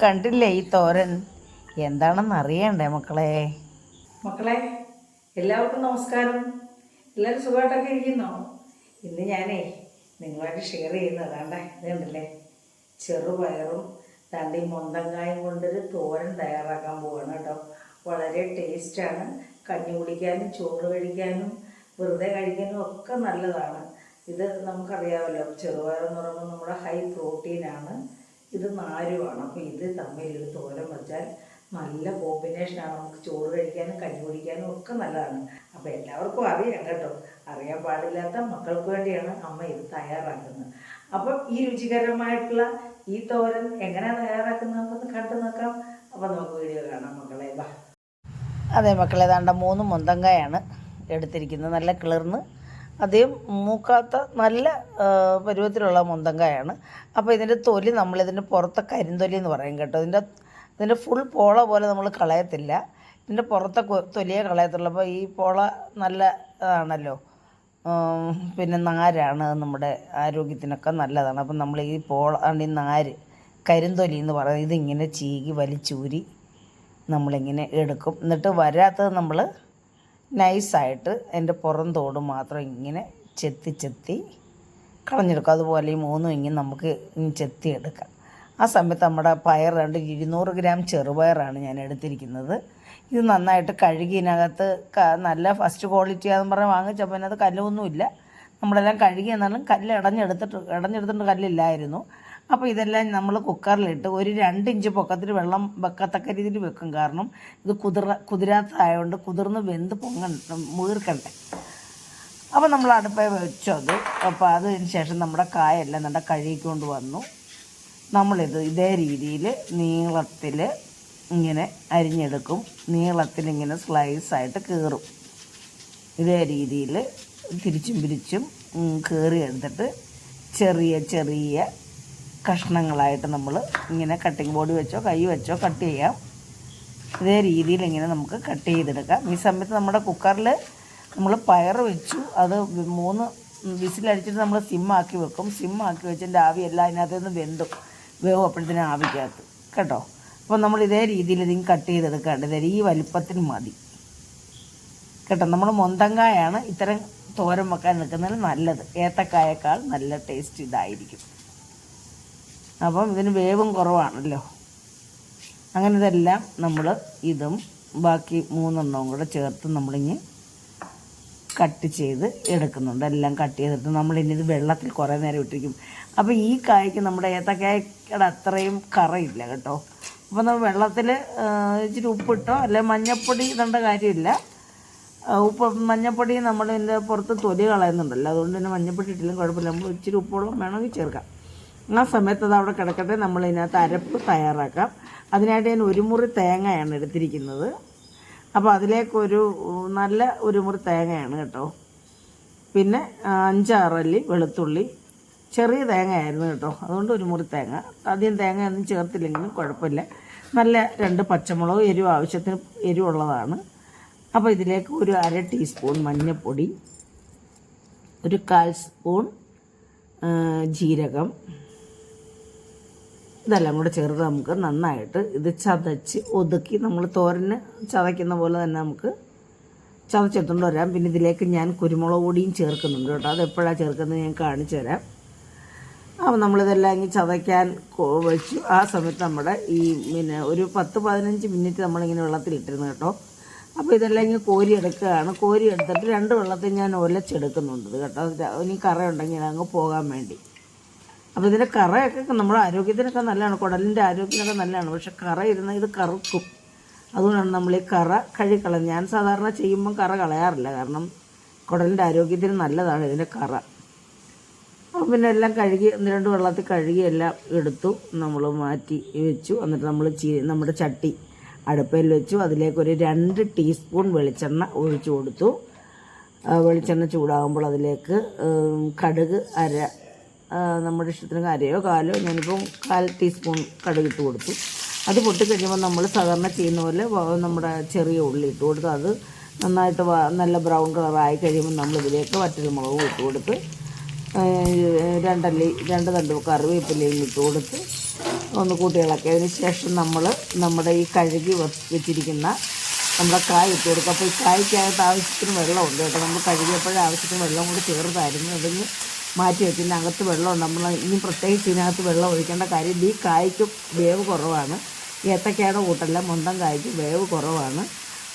കണ്ടില്ലേ ഈ തോരൻ? എന്താണെന്ന് അറിയണ്ടേ മക്കളെ? മക്കളെ എല്ലാവർക്കും നമസ്കാരം. എല്ലാവരും സുഖമായിട്ടൊക്കെ ഇരിക്കുന്നോ? ഇന്ന് ഞാനേ നിങ്ങളായിട്ട് ഷെയർ ചെയ്യുന്നത് അതാണ്ടേ ഇതുണ്ടല്ലേ? ചെറുപയറും താണ്ടി മൊന്തങ്കായും കൊണ്ടൊരു തോരൻ തയ്യാറാക്കാൻ പോവാണ് കേട്ടോ. വളരെ ടേസ്റ്റാണ് കഞ്ഞി കുടിക്കാനും ചോറ് കഴിക്കാനും വെറുതെ കഴിക്കാനും ഒക്കെ നല്ലതാണ്. ഇത് നമുക്കറിയാമല്ലോ ചെറുപയർ എന്ന് പറയുമ്പോൾ നമ്മുടെ ഹൈ പ്രോട്ടീനാണ് ഇത് നാരുമാണ് അപ്പോൾ ഇത് തമ്മിൽ ഒരു തോരൻ വെച്ചാൽ നല്ല കോമ്പിനേഷനാണ് നമുക്ക് ചോറ് കഴിക്കാനും കഞ്ഞി കുടിക്കാനും ഒക്കെ നല്ലതാണ്. അപ്പോൾ എല്ലാവർക്കും അറിയാം കേട്ടോ. അറിയാൻ പാടില്ലാത്ത മക്കൾക്ക് വേണ്ടിയാണ് അമ്മ ഇത് തയ്യാറാക്കുന്നത്. അപ്പം ഈ രുചികരമായിട്ടുള്ള ഈ തോരൻ എങ്ങനെയാണ് തയ്യാറാക്കുന്നത് നമുക്കൊന്ന് കണ്ടു നോക്കാം. അപ്പം നമുക്ക് വീഡിയോ കാണാം മക്കളെ. വാ. അതെ മക്കളെ ദാണ്ട മൂന്ന് മുന്തങ്കായാണ് എടുത്തിരിക്കുന്നത്. നല്ല കിളിർന്ന് അധികം മൂക്കാത്ത നല്ല പരുവത്തിലുള്ള മുന്തങ്കായാണ് അപ്പോൾ ഇതിന്റെ തൊലി നമ്മളിതിന്റെ പുറത്തെ കരിന്തൊലി എന്ന് പറയും കേട്ടോ. ഇതിന്റെ ഇതിന്റെ ഫുൾ പോള പോലെ നമ്മൾ കളയത്തില്ല. ഇതിന്റെ പുറത്തെ തൊലിയെ കളയത്തുള്ളൂ. അപ്പോൾ ഈ പോള നല്ല ഇതാണല്ലോ. പിന്നെ നാരാണ് നമ്മുടെ ആരോഗ്യത്തിനൊക്കെ നല്ലതാണ്. അപ്പം നമ്മൾ ഈ പോള ഈ നാര് കരിന്തൊലി എന്ന് പറയുന്നത് ഇതിങ്ങനെ ചീകി വലിച്ചൂരി നമ്മളിങ്ങനെ എടുക്കും. എന്നിട്ട് വരാത്തത് നമ്മൾ നൈസായിട്ട് എന്റെ പുറം തോട് മാത്രം ഇങ്ങനെ ചെത്തി ചെത്തി കളഞ്ഞെടുക്കും. അതുപോലെ ഈ മൂന്നും ഇങ്ങനെ നമുക്ക് ചെത്തിയെടുക്കാം. ആ സമയത്ത് നമ്മുടെ പയർ രണ്ട് ഇരുന്നൂറ് ഗ്രാം ചെറുപയറാണ് ഞാൻ എടുത്തിരിക്കുന്നത്. ഇത് നന്നായിട്ട് കഴുകി ഇതിനകത്ത് നല്ല ഫസ്റ്റ് ക്വാളിറ്റി ആണെന്ന് പറഞ്ഞ് വാങ്ങിച്ചപ്പോൾ അതിനകത്ത് കല്ലൊന്നുമില്ല നമ്മളെല്ലാം കഴുകി എന്നാലും കല്ല് ഇടഞ്ഞെടുത്തിട്ട് ഇടഞ്ഞെടുത്തിട്ട് കല്ലില്ലായിരുന്നു. അപ്പോൾ ഇതെല്ലാം നമ്മൾ കുക്കറിലിട്ട് ഒരു രണ്ട് ഇഞ്ച് പൊക്കത്തിൽ വെള്ളം വെക്കത്തക്ക രീതിയിൽ വെക്കും. കാരണം ഇത് കുതിർ കുതിരാത്തതായതുകൊണ്ട് കുതിർന്ന് വെന്ത് പൊങ്ങണ്ട മുതിർക്കണ്ടേ. അപ്പോൾ നമ്മൾ അടുപ്പേ വെച്ചത് അപ്പോൾ അതിന് ശേഷം നമ്മുടെ കായെല്ലാം നല്ല കഴുകിക്കൊണ്ട് വന്നു. നമ്മളിത് ഇതേ രീതിയിൽ നീളത്തിൽ ഇങ്ങനെ അരിഞ്ഞെടുക്കും. നീളത്തിൽ ഇങ്ങനെ സ്ലൈസായിട്ട് കീറും. ഇതേ രീതിയിൽ തിരിച്ചും പിരിച്ചും കീറി എടുത്തിട്ട് ചെറിയ ചെറിയ കഷ്ണങ്ങളായിട്ട് നമ്മൾ ഇങ്ങനെ കട്ടിംഗ് ബോർഡ് വെച്ചോ കൈ വെച്ചോ കട്ട് ചെയ്യാം. ഇതേ രീതിയിൽ ഇങ്ങനെ നമുക്ക് കട്ട് ചെയ്തെടുക്കാം. ഈ സമയത്ത് നമ്മുടെ കുക്കറിൽ നമ്മൾ പയർ വെച്ചു. അത് മൂന്ന് വിസിലടിച്ചിട്ട് നമ്മൾ സിമ്മാക്കി വെക്കും. സിമ്മാക്കി വെച്ചതിന്റെ ആവി എല്ലാം നിന്ന് വെന്തും. വേവും അപ്പോഴത്തേനും ആവിക്കകത്ത്. കേട്ടോ? അപ്പോൾ നമ്മൾ ഇതേ രീതിയിൽ ഇതിന് കട്ട് ചെയ്തെടുക്കാണ്ട്. ഇതേ ഈ വലിപ്പത്തിന് മതി. കേട്ടോ? നമ്മൾ മൊന്തങ്കായാണ് ഇത്തരം തോരം വെക്കാൻ നിൽക്കുന്നതിൽ നല്ലത്. ഏത്തക്കായേക്കാൾ നല്ല ടേസ്റ്റ് ഇതായിരിക്കും. അപ്പം ഇതിന് വേവും കുറവാണല്ലോ. അങ്ങനെ ഇതെല്ലാം നമ്മൾ ഇതും ബാക്കി മൂന്നെണ്ണവും കൂടെ ചേർത്ത് നമ്മളിങ്ങ് കട്ട് ചെയ്ത് എടുക്കുന്നുണ്ട്. എല്ലാം കട്ട് ചെയ്തിട്ട് നമ്മളിനി ഇത് വെള്ളത്തിൽ കുറേ നേരം ഇട്ടിരിക്കും. അപ്പോൾ ഈ കായ്ക്ക് നമ്മുടെ ഏത്തക്കായയുടെ അത്രയും കറയില്ല കേട്ടോ. അപ്പോൾ നമ്മൾ വെള്ളത്തിൽ ഇച്ചിരി ഉപ്പിട്ടോ അല്ലെ മഞ്ഞപ്പൊടി ഇടേണ്ട കാര്യമില്ല. ഉപ്പ് മഞ്ഞപ്പൊടി നമ്മൾ ഇതിന്റെ പുറത്ത് തൊലി കളയുന്നുണ്ടല്ലോ. അതുകൊണ്ട് തന്നെ മഞ്ഞപ്പൊടി ഇട്ടില്ലെങ്കിൽ കുഴപ്പമില്ല. നമ്മൾ ഇച്ചിരി ഉപ്പോളം വേണമെങ്കിൽ ചേർക്കാം. ആ സമയത്ത് അത് അവിടെ കിടക്കട്ടെ നമ്മൾ ഇതിനകത്ത് അരപ്പ് തയ്യാറാക്കാം. അതിനായിട്ട് ഞാൻ ഒരു മുറി തേങ്ങയാണ് എടുത്തിരിക്കുന്നത്. അപ്പോൾ അതിലേക്കൊരു നല്ല ഒരു മുറി തേങ്ങയാണ് കേട്ടോ. പിന്നെ അഞ്ചാറല്ലി വെളുത്തുള്ളി. ചെറിയ തേങ്ങയായിരുന്നു കേട്ടോ. അതുകൊണ്ട് ഒരു മുറി തേങ്ങ. ആദ്യം തേങ്ങ ഒന്നും ചേർത്തില്ലെങ്കിലും കുഴപ്പമില്ല. നല്ല രണ്ട് പച്ചമുളക് എരിവ് ആവശ്യത്തിന് എരിവുള്ളതാണ്. അപ്പോൾ ഇതിലേക്ക് ഒരു അര ടീസ്പൂൺ മഞ്ഞൾപ്പൊടി ഒരു കാൽ സ്പൂൺ ജീരകം ഇതെല്ലാം കൂടെ ചേർത്ത് നമുക്ക് നന്നായിട്ട് ഇത് ചതച്ച് ഒതുക്കി നമ്മൾ തോരന് ചതയ്ക്കുന്ന പോലെ തന്നെ നമുക്ക് ചതച്ചെടുത്തുകൊണ്ട് വരാം. പിന്നെ ഇതിലേക്ക് ഞാൻ കുരുമുളക് പൊടിയും ചേർക്കുന്നുണ്ട് കേട്ടോ. അത് എപ്പോഴാണ് ചേർക്കുന്നത് ഞാൻ കാണിച്ചു തരാം. അപ്പോൾ നമ്മളിതെല്ലാം ഇങ്ങനെ ചതയ്ക്കാൻ വെച്ചു. ആ സമയത്ത് നമ്മുടെ ഈ പിന്നെ ഒരു പത്ത് പതിനഞ്ച് മിനിറ്റ് നമ്മളിങ്ങനെ വെള്ളത്തിലിട്ടിരുന്നു കേട്ടോ. അപ്പോൾ ഇതെല്ലാം ഇങ്ങനെ കോരി എടുക്കുകയാണ് കോരി എടുത്തിട്ട് രണ്ട് വെള്ളത്തിൽ ഞാൻ ഒലച്ചെടുക്കുന്നുണ്ട് കേട്ടോ. ഇനി കറ ഉണ്ടെങ്കിൽ അങ്ങ് പോകാൻ വേണ്ടി. അപ്പോൾ ഇതിന്റെ കറയൊക്കെ നമ്മുടെ ആരോഗ്യത്തിനൊക്കെ നല്ലതാണ്. കുടലിന്റെ ആരോഗ്യത്തിനൊക്കെ നല്ലതാണ്. പക്ഷെ കറ ഇരുന്ന ഇത് കറുക്കും. അതുകൊണ്ടാണ് നമ്മൾ ഈ കറ കഴുകിക്കളഞ്ഞത് ഞാൻ സാധാരണ ചെയ്യുമ്പം കറ കളയാറില്ല. കാരണം കുടലിന്റെ ആരോഗ്യത്തിന് നല്ലതാണ് ഇതിന്റെ കറ. അപ്പോൾ പിന്നെ എല്ലാം കഴുകി ഒന്ന് രണ്ട് വെള്ളത്തിൽ കഴുകി എല്ലാം എടുത്തു നമ്മൾ മാറ്റി വെച്ചു. എന്നിട്ട് നമ്മൾ ചീ നമ്മുടെ ചട്ടി അടുപ്പയിൽ വെച്ചു. അതിലേക്കൊരു രണ്ട് ടീസ്പൂൺ വെളിച്ചെണ്ണ ഒഴിച്ചു കൊടുത്തു. വെളിച്ചെണ്ണ ചൂടാകുമ്പോൾ അതിലേക്ക് കടുക് അര നമ്മുടെ ഇഷ്ടത്തിന് കരയോ കാലോ ഞാനിപ്പം കാൽ ടീസ്പൂൺ കടുക് ഇട്ട് കൊടുത്തു. അത് പൊട്ടിക്കഴിയുമ്പോൾ നമ്മൾ സാധാരണ ചെയ്യുന്ന പോലെ നമ്മുടെ ചെറിയ ഉള്ളി ഇട്ട് കൊടുത്ത് അത് നന്നായിട്ട് നല്ല ബ്രൗൺ കളറായി കഴിയുമ്പോൾ നമ്മൾ ഇതിലേക്ക് വറ്റൽ മുളകും ഇട്ട് കൊടുത്ത് രണ്ടല്ലി രണ്ട് തണ്ട് കറിവേപ്പിലയും ഇട്ട് കൊടുത്ത് ഒന്ന് കൂട്ടി ഇളക്കിയതിന് ശേഷം നമ്മൾ നമ്മുടെ ഈ കഴുകി വെച്ചിരിക്കുന്ന നമ്മുടെ കായ് ഇട്ട് കൊടുക്കും. അപ്പോൾ ഈ കായ്ക്കകത്ത് ആവശ്യത്തിന് വെള്ളമുണ്ട് കേട്ടോ. നമ്മൾ കഴുകിയപ്പോഴേ ആവശ്യത്തിന് വെള്ളം കൂടി ചേർത്തായിരുന്നു. അതിന് മാറ്റി വെച്ചതിന്റെ അകത്ത് വെള്ളം നമ്മൾ ഇനി പ്രത്യേകിച്ച് ഇതിനകത്ത് വെള്ളം ഒഴിക്കേണ്ട കാര്യം ഈ കായ്ക്ക് വേവ് കുറവാണ്. ഏത്തക്കയുടെ കൂട്ടല്ല മൊന്തം കായ്ക്ക് വേവ് കുറവാണ്.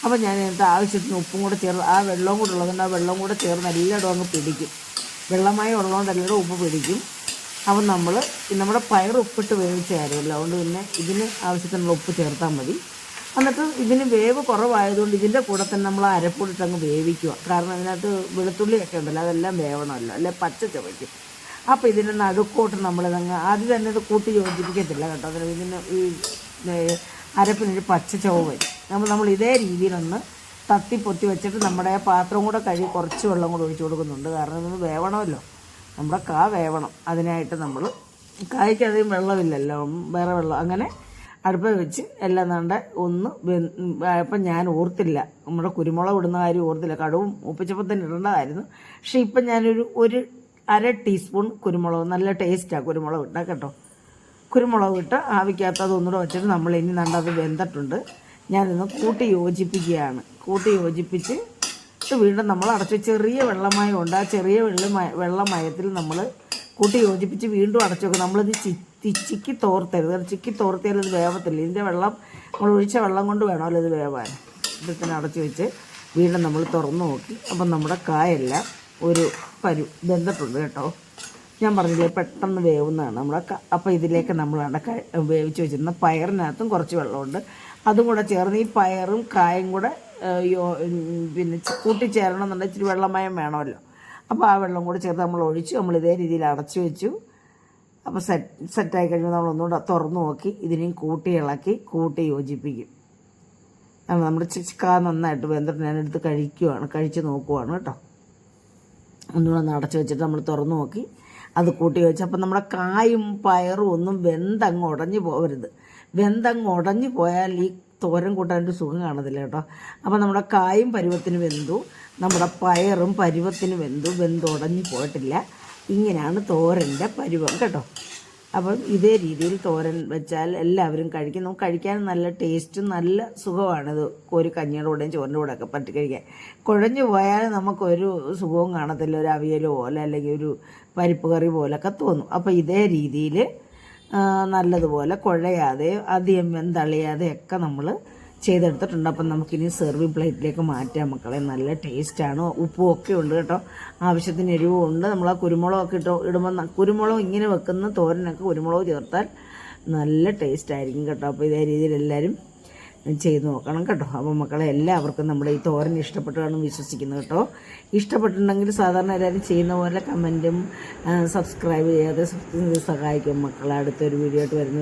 അപ്പോൾ ഞാൻ ഇതിനകത്ത് ആവശ്യത്തിന് ഉപ്പും കൂടെ ചേർന്ന് ആ വെള്ളവും കൂടെ ഉള്ളതുകൊണ്ട് ആ വെള്ളം കൂടെ ചേർന്ന് എല്ലായിടും അങ്ങ് പിടിക്കും. വെള്ളമായി ഉള്ളതുകൊണ്ട് എല്ലായിടും ഉപ്പ് പിടിക്കും. അപ്പം നമ്മൾ നമ്മുടെ പയർ ഉപ്പിട്ട് വേവിച്ച കാര്യമല്ല. അതുകൊണ്ട് പിന്നെ ഇതിന് ആവശ്യത്തിനുള്ള ഉപ്പ് ചേർത്താൽ മതി. എന്നിട്ട് ഇതിന് വേവ് കുറവായതുകൊണ്ട് ഇതിന്റെ കൂടെ തന്നെ നമ്മൾ അരപ്പൊടിട്ട് അങ്ങ് വേവിക്കുക. കാരണം അതിനകത്ത് വെളുത്തുള്ളിയൊക്കെ ഉണ്ടല്ലോ അതെല്ലാം വേവണമല്ലോ അല്ലെ പച്ച ചവയ്ക്കും. അപ്പോൾ ഇതിന്റെ നടുക്കോട്ട് നമ്മളിതങ്ങ് ആദ്യം തന്നെ ഇത് കൂട്ടി യോജിപ്പിക്കത്തില്ല കേട്ടോ. അതിന് ഇതിന് ഈ അരപ്പിനൊരു പച്ച ചുവ വരും. അപ്പോൾ നമ്മൾ ഇതേ രീതിയിലൊന്ന് തത്തി പൊത്തി വെച്ചിട്ട് നമ്മുടെ പാത്രം കൂടെ കഴുകി കുറച്ച് വെള്ളം കൂടെ ഒഴിച്ചു കൊടുക്കുന്നുണ്ട്. കാരണം ഇതൊന്ന് വേവണമല്ലോ. നമ്മുടെ കാ വേവണം. അതിനായിട്ട് നമ്മൾ കായ്ക്ക് അധികം വെള്ളമില്ലല്ലോ വേറെ വെള്ളം. അങ്ങനെ അടുപ്പിൽ വെച്ച് എല്ലാം നണ്ട ഒന്ന് അപ്പം ഞാൻ ഓർത്തില്ല. നമ്മുടെ കുരുമുളക് ഇടുന്ന കാര്യം ഓർത്തില്ല. കടുവും ഉപ്പിച്ചപ്പം തന്നെ ഇടേണ്ടതായിരുന്നു. പക്ഷേ ഇപ്പം ഞാനൊരു ഒരു അര ടീസ്പൂൺ കുരുമുളക് നല്ല ടേസ്റ്റാണ് കുരുമുളക് ഇട്ടാൽ കേട്ടോ. കുരുമുളക് ഇട്ട് ആവിക്കകത്ത് അതൊന്നുകൂടെ വെച്ചിട്ട് നമ്മൾ ഇനി നണ്ടത് വെന്തിട്ടുണ്ട്. ഞാനിന്ന് കൂട്ടി യോജിപ്പിക്കുകയാണ്. കൂട്ടി യോജിപ്പിച്ച് വീണ്ടും നമ്മൾ അടച്ച് ചെറിയ വെള്ളമയം ഉണ്ട് ആ ചെറിയ വെള്ളമയ വെള്ളമയത്തിൽ നമ്മൾ കൂട്ടി യോജിപ്പിച്ച് വീണ്ടും അടച്ചു വെക്കും നമ്മളിത് ചി ചിക്കി തോർത്തരുത്. ചിക്കി തോർത്തിയാൽ ഇത് വേവത്തില്ല. ഇതിന്റെ വെള്ളം നമ്മൾ ഒഴിച്ച വെള്ളം കൊണ്ട് വേണമല്ലോ ഇത് വേവാൻ. ഇതിനെ അടച്ചു വെച്ച് വീണ്ടും നമ്മൾ തുറന്നു നോക്കി. അപ്പം നമ്മുടെ കായെല്ലാം ഒരു പരു വെന്തിട്ടുണ്ട് കേട്ടോ. ഞാൻ പറഞ്ഞില്ലേ പെട്ടെന്ന് വേവുന്നതാണ് നമ്മുടെ അപ്പോൾ ഇതിലേക്ക് നമ്മൾ അടക്ക വേവിച്ച് വെച്ചിരുന്ന പയറിനകത്തും കുറച്ച് വെള്ളമുണ്ട്. അതും കൂടെ ചേർന്ന് ഈ പയറും കായും കൂടെ പിന്നെ ചി- കൂട്ടിച്ചേരണം എന്നുണ്ടെങ്കിൽ ഇച്ചിരി വെള്ളമയം വേണമല്ലോ. അപ്പോൾ ആ വെള്ളം കൂടി ചേർത്ത് നമ്മൾ ഒഴിച്ച് നമ്മൾ ഇതേ രീതിയിൽ അടച്ചു വെച്ചു. അപ്പോൾ സെറ്റ് സെറ്റായി കഴിയുമ്പോൾ നമ്മൾ ഒന്നുകൂടെ തുറന്നു നോക്കി ഇതിനെയും കൂട്ടി ഇളക്കി കൂട്ടി യോജിപ്പിക്കും. കാരണം നമ്മുടെ ചിക്ക നന്നായിട്ട് വെന്തിട്ട് ഞാനെടുത്ത് കഴിക്കുവാണ് കഴിച്ച് നോക്കുവാണ് കേട്ടോ. ഒന്നുകൂടെ ഒന്ന് അടച്ചു വെച്ചിട്ട് നമ്മൾ തുറന്നു നോക്കി അത് കൂട്ടി വെച്ച് അപ്പം നമ്മുടെ കായും പയറും ഒന്നും വെന്തങ്ങ് ഉടഞ്ഞു പോകരുത് വെന്തങ്ങ് ഉടഞ്ഞു പോയാൽ ഈ തോരൻ കൂട്ടാൻ ഒരു സുഖം കാണത്തില്ല കേട്ടോ. അപ്പം നമ്മുടെ കായും പരുവത്തിന് വെന്തു. നമ്മുടെ പയറും പരുവത്തിന് വെന്തു. വെന്തുടഞ്ഞു പോയിട്ടില്ല. ഇങ്ങനെയാണ് തോരന്റെ പരുവം കേട്ടോ. അപ്പം ഇതേ രീതിയിൽ തോരൻ വെച്ചാൽ എല്ലാവരും കഴിക്കും. നമുക്ക് കഴിക്കാൻ നല്ല ടേസ്റ്റും നല്ല സുഖമാണിത് ഒരു കഞ്ഞിയുടെ കൂടെയും ചോറിന്റെ കൂടെ ഒക്കെ പറ്റി കഴിക്കാൻ. കുഴഞ്ഞു പോയാൽ നമുക്കൊരു സുഖവും കാണത്തില്ല. ഒരു അവിയൽ പോലെ അല്ലെങ്കിൽ ഒരു പരിപ്പ് കറി പോലൊക്കെ തോന്നും. അപ്പോൾ ഇതേ രീതിയിൽ നല്ലതുപോലെ കുഴയാതെ അധികം വെന്തളിയാതെ ഒക്കെ നമ്മൾ ചെയ്തെടുത്തിട്ടുണ്ട്. അപ്പം നമുക്കിനി സെർവിങ് പ്ലേറ്റിലേക്ക് മാറ്റാം മക്കളെ. നല്ല ടേസ്റ്റാണ് ഉപ്പും ഒക്കെ ഉണ്ട് കേട്ടോ. ആവശ്യത്തിന് എരിവും ഉണ്ട്. നമ്മൾ ആ കുരുമുളകൊക്കെ ഇട്ടോ ഇടുമ്പോൾ കുരുമുളകും ഇങ്ങനെ വെക്കുന്ന തോരനൊക്കെ കുരുമുളക് ചേർത്താൽ നല്ല ടേസ്റ്റ് ആയിരിക്കും കേട്ടോ. അപ്പോൾ ഇതേ രീതിയിൽ എല്ലാവരും ചെയ്ത് നോക്കണം കേട്ടോ. അപ്പോൾ മക്കളെ എല്ലാവർക്കും നമ്മുടെ ഈ തോരൻ ഇഷ്ടപ്പെട്ടു കാണും വിശ്വസിക്കുന്നു കേട്ടോ. ഇഷ്ടപ്പെട്ടിട്ടുണ്ടെങ്കിൽ സാധാരണ എല്ലാവരും ചെയ്യുന്ന പോലെ കമന്റും സബ്സ്ക്രൈബ് ചെയ്യാതെ സഹായിക്കും മക്കളെ. അടുത്തൊരു വീഡിയോ ആയിട്ട് വരുന്നത്